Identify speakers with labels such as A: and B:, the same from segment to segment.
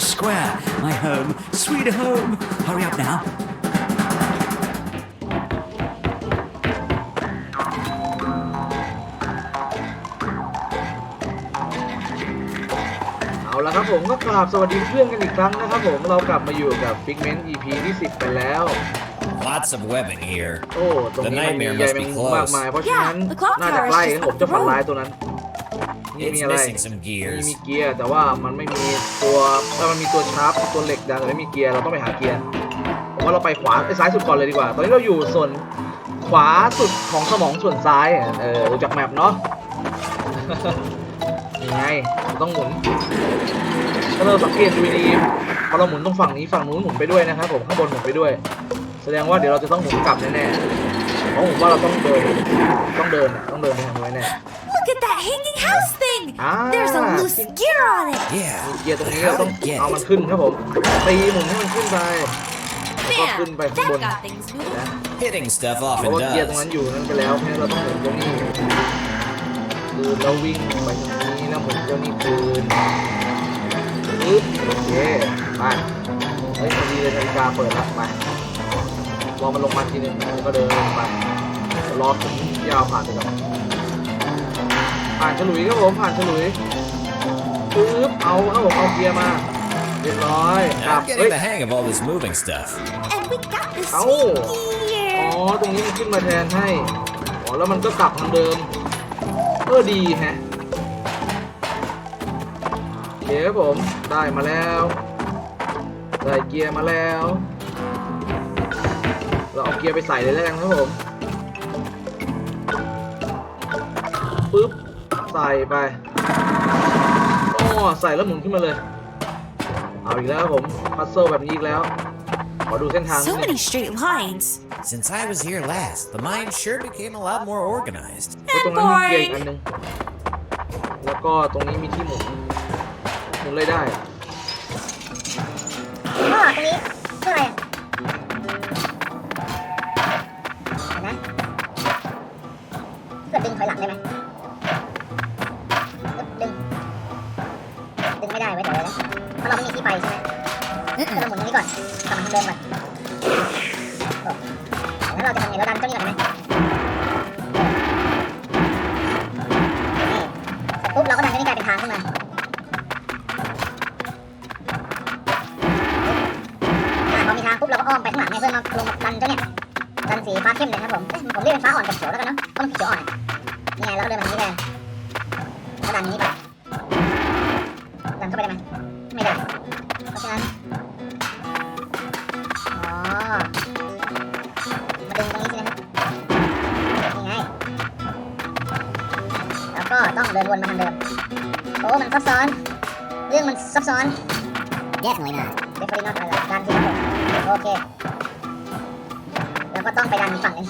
A: Century Square, my home, sweet home. Hurry up now.
B: เอาละครับผมก็กราบสวัสดีเพื่อนกันอีกครั้งนะครับผมเรากลับมาอยู่กับ Figment EP ที่ 10กันแล้ว
C: Lots of webbing here.
B: โอ้ตรงนี้มันมี
C: The nightmare
B: ใย
C: must
B: แม
C: be
B: งมุมมาก
C: close.
B: มายเพราะฉะนั้น
D: Yeah, the clock
B: น่าจะ
D: tower is
B: ใกล้
D: just
B: ครับผม
D: up
B: เจ้า
D: the
B: ฝัน
D: road.
B: ร้ายตัวนั้น นี่
C: It's
B: มีอะไร
C: missing some
B: มี
C: gears.
B: มีเกียร์แต่ว่ามันไม่มีตัวถ้ามันมีตัวชาร์ปตัวเหล็กดันแต่ไม่มีเกียร์เราต้องไปหาเกียร์ผมว่าเราไปขวาไปซ้ายสุดก่อนเลยดีกว่า ตอนนี้เราอยู่ส่วนขวาสุดของสมองส่วนซ้ายอะเออดูจากแมปเนาะ ยังไงต้องหมุนถ้าเราสังเกตดูดีๆพอเราหมุนตรงฝั่งนี้ฝั่งนู้นหมุนไปด้วยนะครับผมข้างบนหมุนไปด้วย แสดงว่าเดี๋ยวเราจะต้องหมุนกลับแน่ๆเพราะผมว่าเราต้องเดินต้องเดินอะต้องเดินไปทางนู้นแน่
D: Look at that hanging house thing!
B: Ah.
D: There's a loose gear on it!
C: Yeah.
B: มีเกียร์ตรงนี้เราต้องเอามันขึ้นครับผมตีหมุนให้มันขึ้นไปแล้วก็
D: Man,
B: ขึ้นไปข้าง
D: that
B: บน
D: got things moving.
B: นะ
C: Hitting stuff
B: เพราะ
C: often
B: ว่าเกียร์ตรง
C: does.
B: นั้นอยู่นั่นไปแล้วเพราะฉะนั้นเราต้องหมุนตรงนี้คือเราวิ่งไปตรงนี้แล้วหมุนเจ้านี่คืนปึ๊บโอเคไปเฮ้ยพอดีเลยนาฬิกาเปิดแล้วไปรอมันลงมาทีนึงแล้วก็เดินไปรอถึงยาวผ่านไปก่อน ผ่านฉลุยครับผมผ่านฉลุยปึ๊บเอาครับผมเอาเกียร์มาเรียบร้อยกลับ
C: I'm
B: เฮ้ย
C: getting the hang of all this moving stuff.
D: And we got the
B: Ow.
D: sweet
B: อ๋อ
D: gear!
B: ตรงนี้มันขึ้นมาแทนให้อ๋อแล้วมันก็กลับทางเดิมเออดีแฮะโอเคครับผมได้มาแล้ว ได้เกียร์มาแล้ว เราเอาเกียร์ไปใส่เลยแล้วกันครับผม ใส่ไปอ๋อใส่แล้วหมุนขึ้นมาเลย เอาอีกแล้วครับผมพัซเซิลแบบนี้อีกแล้ว ขอดูเส้นทางนิ
D: So
B: ดนึง
D: many straight lines.
C: Since I was here last, the mine sure became a lot more organized.
B: ตรงนั้นมีเกียร์อีกอันหนึง แล้วก็ตรงนี้มีที่หมุน หมุนเลยได้
E: ลงเนี่ยเพื่อมาลงดันเจ้าเนี่ยดันสีฟ้าเข้มเลยครับผมเอ้ยผมเรียกเป็นฟ้าอ่อนกับเขียวแล้วกันเนาะเพราะมันเขียวอ่อนนี่ไงเราก็เดินมาทางนี้แทนแล้วดันอย่างนี้ไปดันเข้าไปได้ไหมไม่ได้เพราะฉะนั้นอ๋อมาดึงตรงนี้สินะครับนี่ไงแล้วก็ต้องเดินวนมาทางเดิมโอ้มันซับซ้อน เรื่องมันซับซ้อน Definitely not เดฟอรีนอตอะไรดันสิครับผมโอเค แล้วก็ต้องไปดันอีกฝั่งหนึง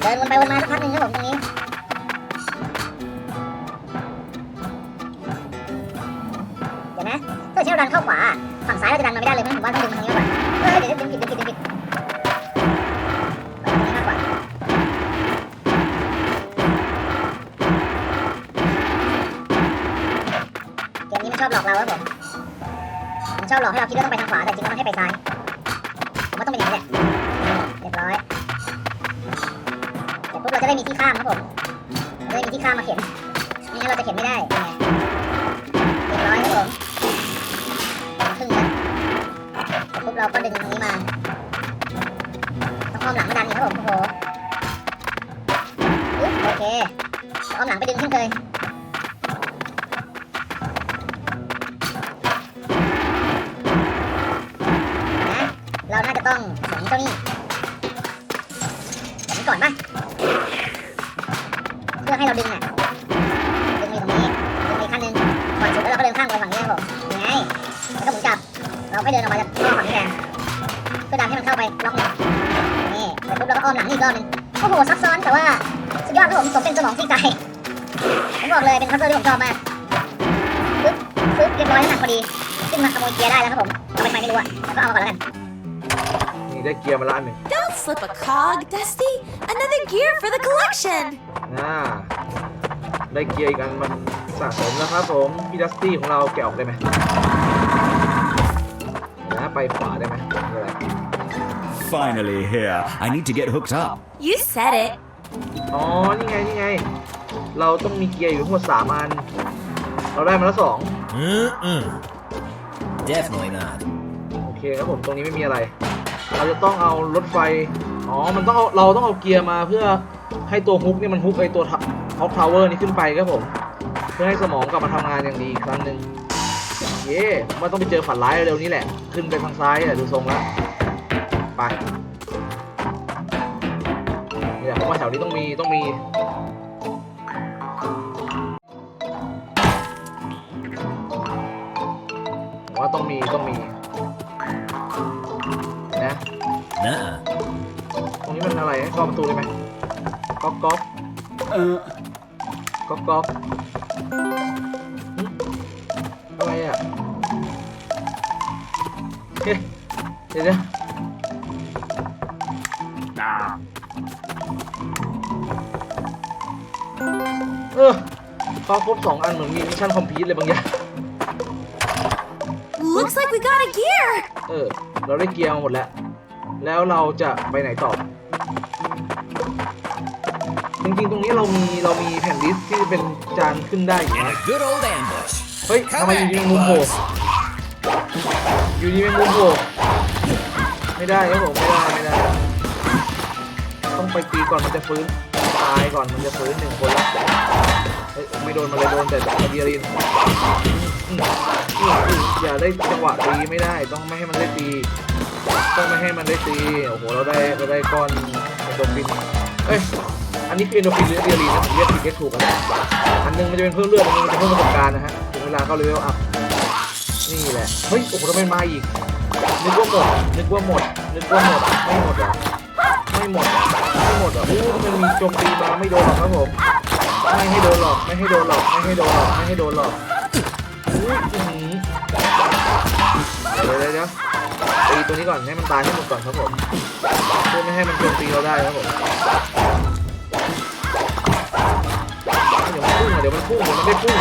E: เดินวนไปวนมาสักพักหนึ่งครับผมตรงนี้เดี๋ยวนะถ้าเช่อดันเข้าขวา เราก็ดึงตรงนี้มาต้องอ้อมหลังมาดันอีกครับผมโอ้โหโอเคอ้อมหลังไปดึงขึ้นเลย อ้อมหลังนี่อีกรอบหนึงโอ้โหซับซ้อนแต่ว่าสุดยอดครับผมสมเป็นสมองซีกไก่ผมบอกเลยเป็นพัซเซิลที่ผมชอบมากปึ๊บปึ๊บเรียบร้อยน้ำหนักพอดีขึ้นมาขโมยเกียร์ได้แล้วครับผมเอาไปทำไมไม่รู้อะแล้วก็เอามาก่อนแล้วกัน
B: นี่ได้เกียร์มาละอันหนึ่ง
D: Don't slip a cog, Dusty! Another gear for the collection!
B: น่าได้เกียร์อีกอันมันสะสมนะครับผมพี่ดัสตี้ของเราแกะออกได้ไหมเดี๋ยวนะไปขวาได้ไหมไม่เป็นไร
A: Finally here. I need to get hooked up.
D: You said it.
B: อ๋อ นี่ไง นี่ไง เราต้องมีเกียร์อยู่ทั้งหมดสามอัน เราได้มาแล้วสอง
C: Mm-mm. Definitely not.
B: โอเคครับผม ตรงนี้ไม่มีอะไร เราจะต้องเอารถไฟ อ๋อ มันต้องเอาเราต้องเอาเกียร์มาเพื่อให้ตัวฮุกเนี่ยมันฮุกไอตัวท็อปทาวเวอร์นี้ขึ้นไปครับผม เพื่อให้สมองกลับมาทำงานอย่างดีอีกครั้งหนึ่งเย่ว่าต้องไปเจอฝันร้ายเร็วๆนี้แหละ ขึ้นไปทางซ้ายอะดูทรงแล้ว ไปเนี่ยผมว่าแถวนี้ต้องมีต้องมีผมว่าต้องมีต้องมีนะ
C: Nuh-uh.
B: ตรงนี้มันอะไรให้เข้าประตูได้ไหมก๊อกก๊อก
A: Uh,
B: ก๊อกก๊อกหึอะไรอะเฮ้ยเดี๋ยว พอครบสองอันเหมือนมีมิชชั่นคอมพลีทเลยบางอย่าง
D: Looks like we got a gear.
B: เออ เราได้เกียร์มาหมดแล้ว แล้วเราจะไปไหนต่อ จริงๆ ตรงนี้เรามีเรามีแผ่นดิสก์ที่เป็นจานขึ้นได้อยู่
C: And
B: นะ
C: a good old ambush.
B: เฮ้ย ทำไมอยู่ดีแมงมุมโผล่อยู่ดีแมงมุมโผล่ไม่ได้ครับผมไม่ได้ไม่ได้ ต้องไปตีก่อนมันจะฟื้น ตายก่อนมันจะฟื้นหนึ่งคนละเฮ้ย ไม่โดนมาเลยโดนแต่อะดรีนาลีนอย่าได้จังหวะตีไม่ได้ต้องไม่ให้มันได้ตีต้องไม่ให้มันได้ตีโอ้โหเราได้เราได้ก้อนเอนโดฟินเอ้ยอันนี้คือเอนโดฟินหรืออะดรีนาลีนนะผมเรียกผิดเรียกถูกกันนะอันนึงมันจะเป็นเพิ่มเลือดอันนึงมันจะเพิ่มประสบการณ์นะฮะถึงเวลาเข้าเลเวลอัพนี่แหละเฮ้ยโอ้โหทำไมมาอีกนึกว่าหมดนึกว่าหมดนึกว่าหมดไม่หมดหรอไม่หมดไม่หมดเหรออู้มันมีโจมตีมาไม่โดนหรอกครับผม ไม่ให้โดนหรอก ไม่ให้โดนหรอก ไม่ให้โดนหรอก ไม่ให้โดนหรอกอู้อื้อหือเดี๋ยวเดี๋ยวเดี๋ยวตีตัวนี้ก่อนให้มันตายให้หมดก่อนครับผมเพื่อไม่ให้มันโจมตีเราได้ครับผมเดี๋ยวมันพุ่งอะเดี๋ยวมันพุ่งเดี๋ยวมันได้พุ่ง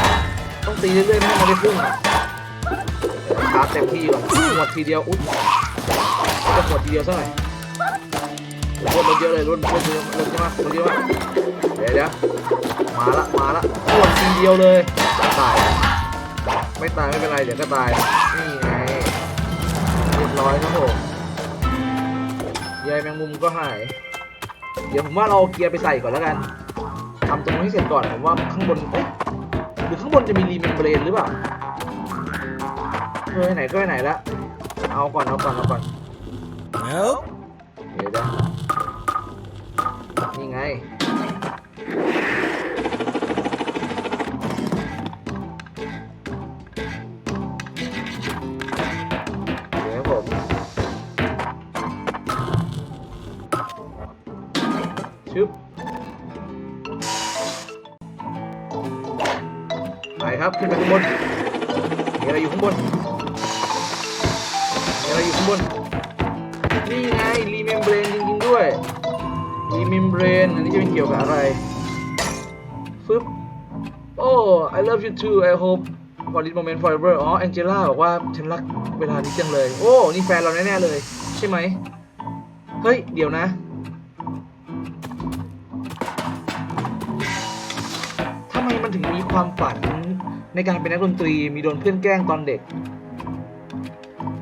B: ต้องตีเรื่อยๆไม่ให้มันได้พุ่งอะเดี๋ยวชาร์จเต็มที่ก่อนหมดทีเดียวอุ๊ยจะหมดทีเดียวซะหน่อยรถรถเยอะเลยรถรถเยอะรถเยอะมากรถเยอะมากเดี๋ยวเดี๋ยว มาละมาละหมดทีเดียวเลยตายไม่ตายไม่เป็นไรเดี๋ยวก็ตายนี่ไงเรียบร้อยครับผมยายแมงมุมก็หาย เดี๋ยวผมว่าเราเอาเกียร์ไปใส่ก่อนแล้วกันทำตรงนี้ให้เสร็จก่อนผมว่าข้างบนเอ๊ะหรือข้างบนจะมีรีเมมเบรนหรือเปล่าเออไหนก็ไหนละเอาก่อนเอาก่อนเอาก่อน
C: Nope.
B: เดี๋ยวนะนี่ไง you too I hope for this moment forever อ๋อแองเจล่าบอกว่าฉันรักเวลานี้จังเลย โอ้ นี่แฟนเราแน่ ๆ เลย ใช่ไหม เฮ้ย เดี๋ยวนะ ทำไมมันถึงมีความฝันในการเป็นนักดนตรีมีโดนเพื่อนแกล้งตอนเด็ก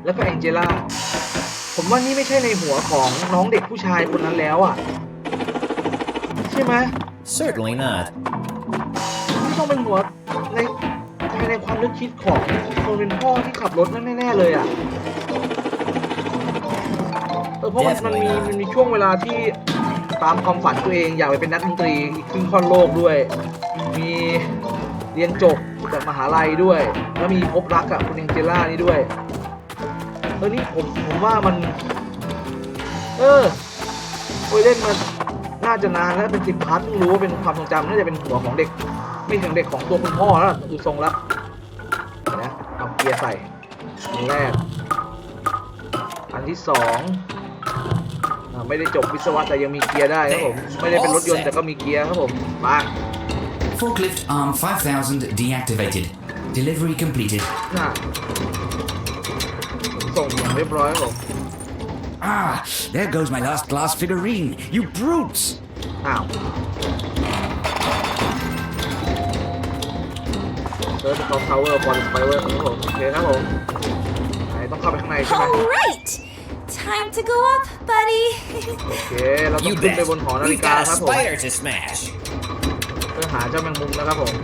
B: แล้วก็แองเจล่า ผมว่านี่ไม่ใช่ในหัวของน้องเด็กผู้ชายคนนั้นแล้วอะ ใช่ไหม
C: Certainly not.
B: นี่ต้องเป็นหัว ในภายในความนึกคิดของคนเป็นพ่อที่ขับรถนั่นแน่ๆเลยอะเออเพราะมันมันมีมันมีช่วงเวลาที่ตามความฝันตัวเองอยากไปเป็นนักดนตรีครึ่งค่อนโลกด้วย มีเรียนจบจากมหาลัยด้วย แล้วมีพบรักกับคุณเองเจล่านี่ด้วยเออนี่ผมผมว่ามัน เออโอ้ยเล่นมาน่าจะนานแล้วเป็นสิบพาร์ทเพิ่งรู้ว่าเป็นความทรงจำน่าจะเป็นหัวของเด็ก ไม่ถึงเด็กของตัวคุณพ่อแล้วดูทรงแล้วเดี๋ยว นะเอาเกียร์ใส่อันแรก อันที่สองอาไม่ได้จบวิศวะแต่ยังมีเกียร์ได้ครับผม ไม่ได้เป็นรถยนต์แต่ก็มีเกียร์ครับผมมา
A: Forklift Arm 5000 deactivated. Delivery completed.
B: น่ะส่งอย่างเรียบร้อยครับผม
A: Ah, there goes my last glass figurine. You brutes!
B: อ้าว ร์ชคอมทาวเวอร์บอลสไปเวอร์ครับผมโอเคครับผมไหนต้องเข้าไปข้างในใช่ไหม
D: All right. Time to go up, buddy.
B: โอเคเราต้อง
C: You
B: ขึ้น
C: bet.
B: ไปบนหอนาฬิ
C: We've
B: กา
C: got a
B: ครับผม
C: spider to smash.
B: เพื่อหาเจ้าแมงมุมนะครับผม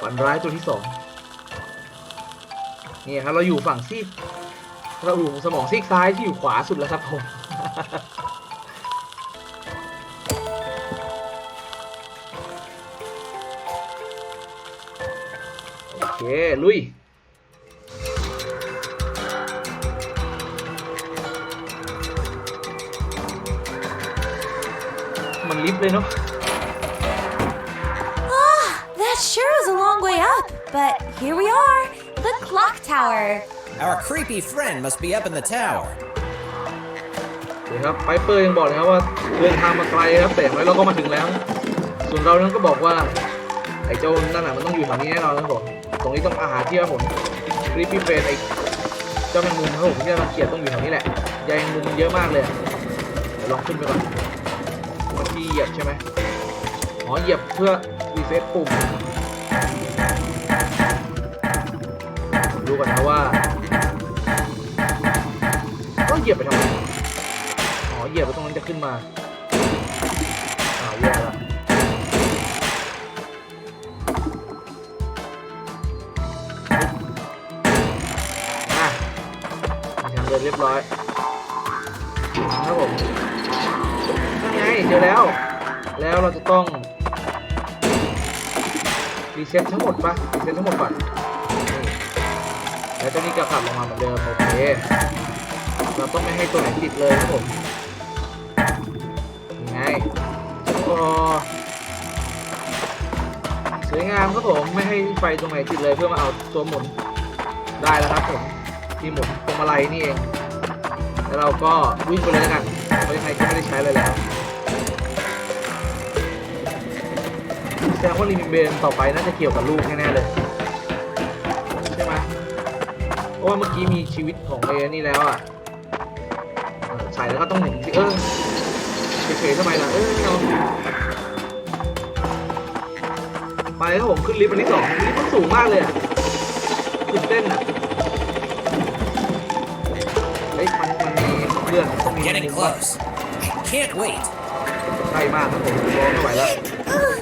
B: ฝันร้ายตัวที่สองนี่ครับเราอยู่ฝั่งซีกเราอยู่สมองซีกซ้ายที่อยู่ขวาสุดแล้วครับผม ลุย มันลิฟต์เลยเนาะ
D: That sure was a long way up, but here we are, the clock tower.
C: Our creepy friend must be up in the tower.
B: โอเคครับไปเปอร์ยังบอกเลยครับว่าเดินทางมาไกลครับแต่อย่างไรเราก็มาถึงแล้ว ส่วนเรานั้นก็บอกว่าไอ้เจ้านั่นน่ะมันต้องอยู่แถวนี้แน่นอนครับผม ตรงนี้ต้องอาหารที่ครับผมคลิปปี้เฟนไอ้เจ้าแมงมุมครับผมที่เราเกลียดต้องอยู่แถวนี้แหละใยแมงมุมเยอะมากเลยเดี๋ยวลองขึ้นไปก่อนมันที่เหยียบใช่ไหมอ๋อเหยียบเพื่อรีเซ็ตปุ่มดูก่อนนะว่าก็เหยียบไปทำไมอ๋อเหยียบไปตรงนั้นจะขึ้นมาอ้าวแย่ละอะ ดินเรียบร้อยครับผมนั่นไงเจอแล้ว แล้วเราจะต้องรีเซ็ตทั้งหมดปะรีเซ็ตทั้งหมดก่อนแล้วเจ้านี่ก็กลับลงมาเหมือนเดิมโอเคเราต้องไม่ให้ตัวไหนติดเลยครับผมยังไงโอ้สวยงามครับผมไม่ให้ไฟตรงไหนติดเลยเพื่อมาเอาตัวหมุนได้แล้วครับผม ที่หมุนพวงมาลัยนี่เอง แล้วเราก็วิ่งไปเลยแล้วกันเพราะยังไงก็ไม่ได้ใช้เลยแล้วแสดงว่าลิมิเบนต่อไปน่าจะเกี่ยวกับลูกแน่ๆเลยใช่ไหมเพราะว่าเมื่อกี้มีชีวิตของเอนี่แล้วอะใส่แล้วก็ต้องหมุนสิเออเฉยๆทำไมล่ะเออเอาไปแล้วผมขึ้นลิฟต์อันที่สองลิฟต์มันสูงมากเลยอะตื่นเต้นอะ เรื่องต้องมี
C: Getting close. I can't wait.
B: ใกล้มากครับผมรอไม่ไหวแล้ว
D: Ugh,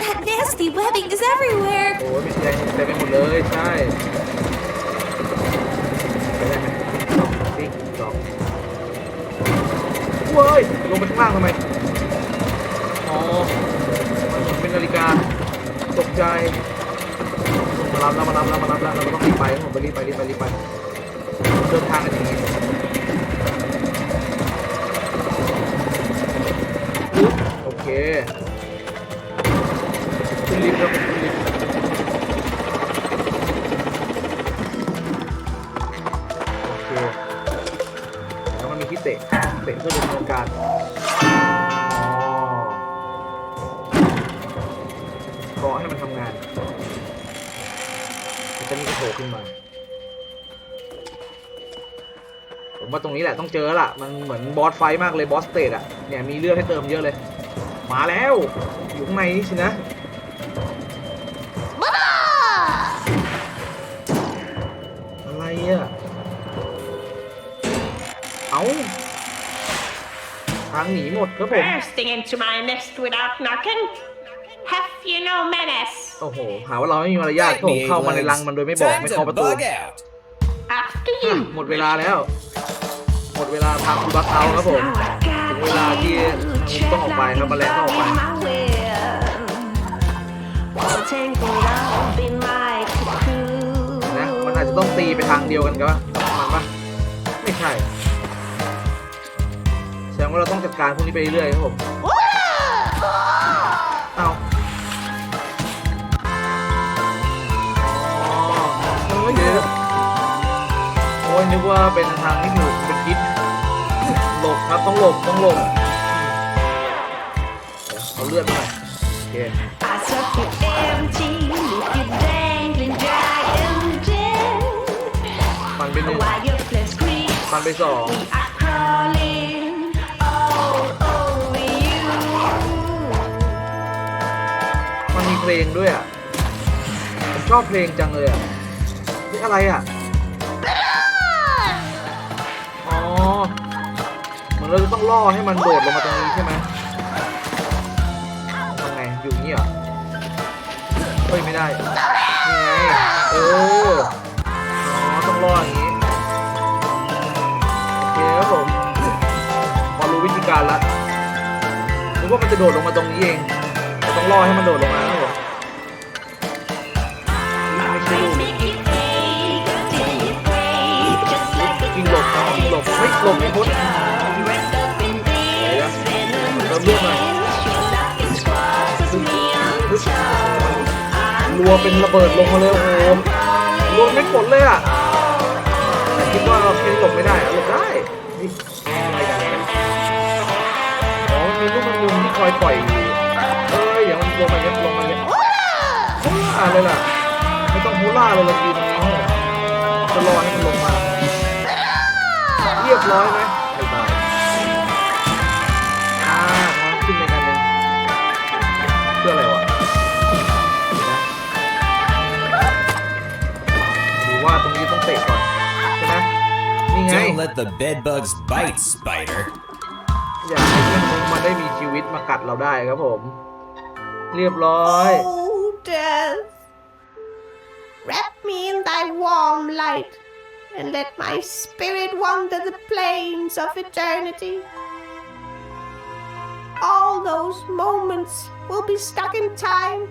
D: that nasty webbing is everywhere.
B: โอ้ยมีแรงเต็มไปหมดเลยใช่ไปได้ไหมสองติ๊กสองเว้ยลงไปข้างล่างทำไมอ๋อมันเป็นนาฬิกาตกใจมารับแล้วมารับแล้วมารับแล้วเราก็ต้องรีบไปผมไปรีบไปรีบไปรีบไปเดินทางกันอย่างนี้ ปึ๊บโอเคขึ้นลิฟต์แล้วขึ้นลิฟต์โอเคแล้วมันมีที่เตะเตะเพื่อดำเนินการอ๋อขอให้มันทำงานแล้วจะมีกระโผล่ขึ้นมา รงนี้แหละต้องเจอแล้วล่ะมันเหมือนบอสไฟท์มากเลยบอสสเตทอะเนี่ยมีเลือดให้เติมเยอะเลย มาแล้วอยู่ข้างในนี่สินะอะไรอะเอาทางหนีหมดครับผม
F: bursting into my nest without knocking. Have you no manners?
B: โอ้โห หาว่าเราไม่มีมารยาท
C: Right,
B: ผม
C: me,
B: เข้ามาใน
C: Eaglins.
B: รังมันโดยไม่บอก
C: Time
B: ไม่
C: to
B: เคาะประตู
C: bug out.
F: After
B: อะ
F: you.
B: หมดเวลาแล้ว หมดเวลาพาคุณบักเอาครับผมถึงเวลาที่ต้องออกไปครับมาแล้วต้องออกไปนะมันอาจจะต้องตีไปทางเดียวกันกับมันปะไม่ใช่แสดงว่าเราต้องจัดการพวกนี้ไปเรื่อยครับผม นึกว่าเป็นทางที่หนูเป็นพิษหลบครับต้องหลบต้องหลบเอาเลือดมาโอเค
F: I suck you empty, leave you dangling dry and dead.
B: ฟันไปหนึ่ง
F: While your flesh creeps,
B: ฟันไปสอง
F: we are crawling all over you.
B: มันมีเพลงด้วยอะผมชอบเพลงจังเลยอะนี่อะไรอะ เราจะต้องล่อให้มันโดดลงมาตรงนี้ใช่ไหมทำไงอยู่นี่เหรอเฮ้ยไม่ได้นี่ไงเอออ๋อต้องล่ออย่างนี้โอเคครับผมพอรู้วิธีการละนึกว่ามันจะโดดลงมาตรงนี้เองแต่ต้องล่อให้มันโดดลงมาครับผมไม่ใช่ลูกยิงหลบครับยิงหลบเฮ้ยหลบไม่พ้น รัวเป็นระเบิดลงมาเลยโอ้โหรัวไม่กดเลยอะแต่คิดว่าเราเพนหลบไม่ได้อะหลบได้นี่อะไรกันเนี่ยอ๋อมีลูกแมงมุมที่คอยปล่อยอยู่เอ้ยเดี๋ยวมันลงมาเยอะลงมาเยอะฮูล่าเลยล่ะไม่ต้องฮูล่าเลยเรายืนตรงจะรอให้มันลงมาเรียบร้อยไหม
C: let the bed bugs bite, Spider.
B: อยากให้เรื่องนี้มันได้มีชีวิตมากัดเราได้ครับผม เรียบร้อย
F: Oh, death. Wrap me in thy warm light and let my spirit wander the plains of eternity. All those moments will be stuck in time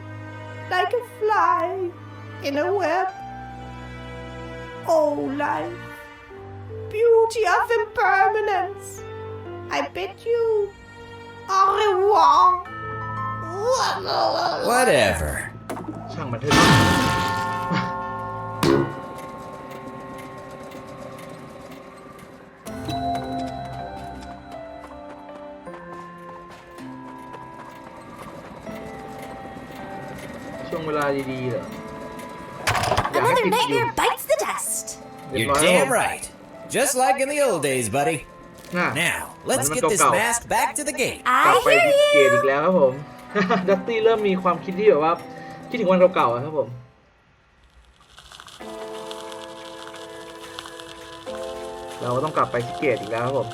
F: like a fly in a web. Oh, life, beauty of impermanence, I bid you au revoir.
C: Whatever.
B: ช่างมันเถอะ ช่วงเวลาดีๆเหรออยากให้
D: Another
B: ติดอยู่
D: nightmare bites the dust.
B: เรียบ
C: You're
B: ร้อยแล้ว
C: damn right. Just like in the old days, buddy.
B: น่ะ
C: Now, let's
B: Ano
C: get
B: man
C: this
B: ikaw?
C: mask back to the gate.
B: กลับ
D: I
B: ไป
D: hear
B: ที่เกต
D: you.
B: อีกแล้วครับผม ดัตตี้เริ่มมีความคิดที่แบบว่า คิดถึงวันเก่าๆอะครับผม เราก็ต้องกลับไปที่เกตอีกแล้วครับผม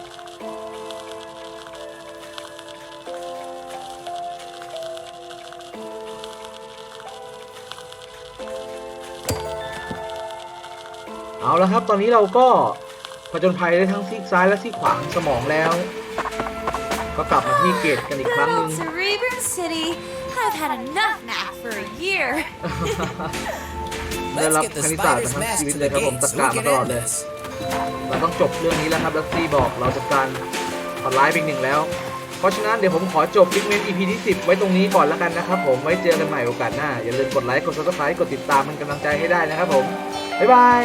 B: เอาละครับ ตอนนี้เราก็ ผจญภัยได้ทั้งซีกซ้ายและซีกขวาของสมองแล้ว ก็กลับมาที่เกตกันอีกค
D: Good
B: รั้งหนึ่ง
D: old Cerebrum City. I've had enough nap for a year.
B: ได้
C: Let's
B: รับ
C: get the
B: คณิตศาสตร์
C: spider's
B: มาทั้ง
C: mask
B: ชีวิต
C: to
B: เล
C: the
B: ยครับผม
C: gate
B: จัด
C: so
B: การ
C: we
B: มา
C: can
B: ตลอด
C: end
B: เลย
C: this.
B: เราต้องจบเรื่องนี้แล้วครับดัตตี้บอกเราจัดการขอไลฟ์อีกหนึ่งแล้ว เพราะฉะนั้นเดี๋ยวผมขอจบพิกเมนต์ EP ที่ 10 ไว้ตรงนี้ก่อนแล้วกันนะครับผมไว้เจอกันใหม่โอกาสหน้า อย่าลืมกดไลค์กด subscribe กดติดตามเป็นกำลังใจให้ได้นะครับผม บ๊ายบาย